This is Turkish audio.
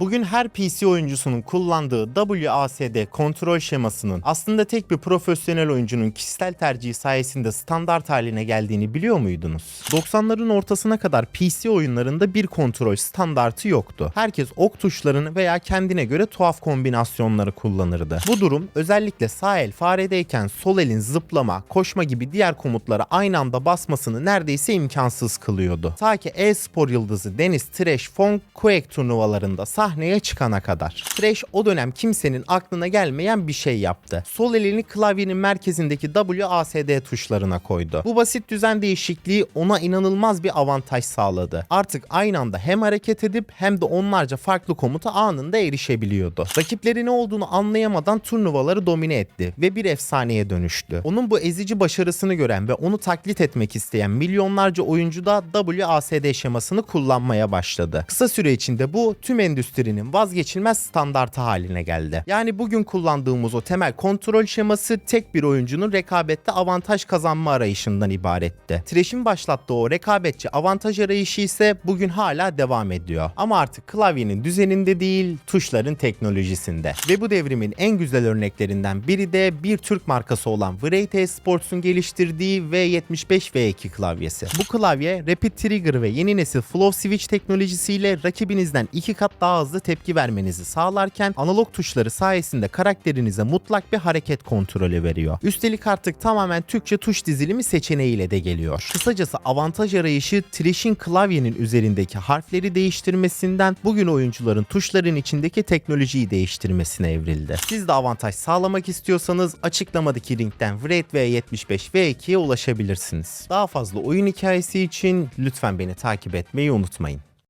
Bugün her PC oyuncusunun kullandığı WASD kontrol şemasının aslında tek bir profesyonel oyuncunun kişisel tercihi sayesinde standart haline geldiğini biliyor muydunuz? 90'ların ortasına kadar PC oyunlarında bir kontrol standartı yoktu. Herkes ok tuşlarını veya kendine göre tuhaf kombinasyonları kullanırdı. Bu durum özellikle sağ el faredeyken sol elin zıplama, koşma gibi diğer komutlara aynı anda basmasını neredeyse imkansız kılıyordu. Ta ki e-spor yıldızı Deniz Trash Fong Quake turnuvalarında sahneye çıkana kadar. Trash o dönem kimsenin aklına gelmeyen bir şey yaptı. Sol elini klavyenin merkezindeki WASD tuşlarına koydu. Bu basit düzen değişikliği ona inanılmaz bir avantaj sağladı. Artık aynı anda hem hareket edip hem de onlarca farklı komuta anında erişebiliyordu. Rakipleri ne olduğunu anlayamadan turnuvaları domine etti ve bir efsaneye dönüştü. Onun bu ezici başarısını gören ve onu taklit etmek isteyen milyonlarca oyuncu da WASD şemasını kullanmaya başladı. Kısa süre içinde bu tüm endüstrinin vazgeçilmez standartı haline geldi. Yani bugün kullandığımız o temel kontrol şeması tek bir oyuncunun rekabette avantaj kazanma arayışından ibaretti. Thrash'in başlattığı o rekabetçi avantaj arayışı ise bugün hala devam ediyor. Ama artık klavyenin düzeninde değil, tuşların teknolojisinde. Ve bu devrimin en güzel örneklerinden biri de bir Türk markası olan Wraith Esports'un geliştirdiği V75 V2 klavyesi. Bu klavye Rapid Trigger ve yeni nesil Flow Switch teknolojisiyle rakibinizden iki kat daha hızlı tepki vermenizi sağlarken analog tuşları sayesinde karakterinize mutlak bir hareket kontrolü veriyor. Üstelik artık tamamen Türkçe tuş dizilimi seçeneğiyle de geliyor. Kısacası avantaj arayışı Trish'in klavyenin üzerindeki harfleri değiştirmesinden bugün oyuncuların tuşların içindeki teknolojiyi değiştirmesine evrildi. Siz de avantaj sağlamak istiyorsanız açıklamadaki linkten Wraith V75 V2'ye ulaşabilirsiniz. Daha fazla oyun hikayesi için lütfen beni takip etmeyi unutmayın.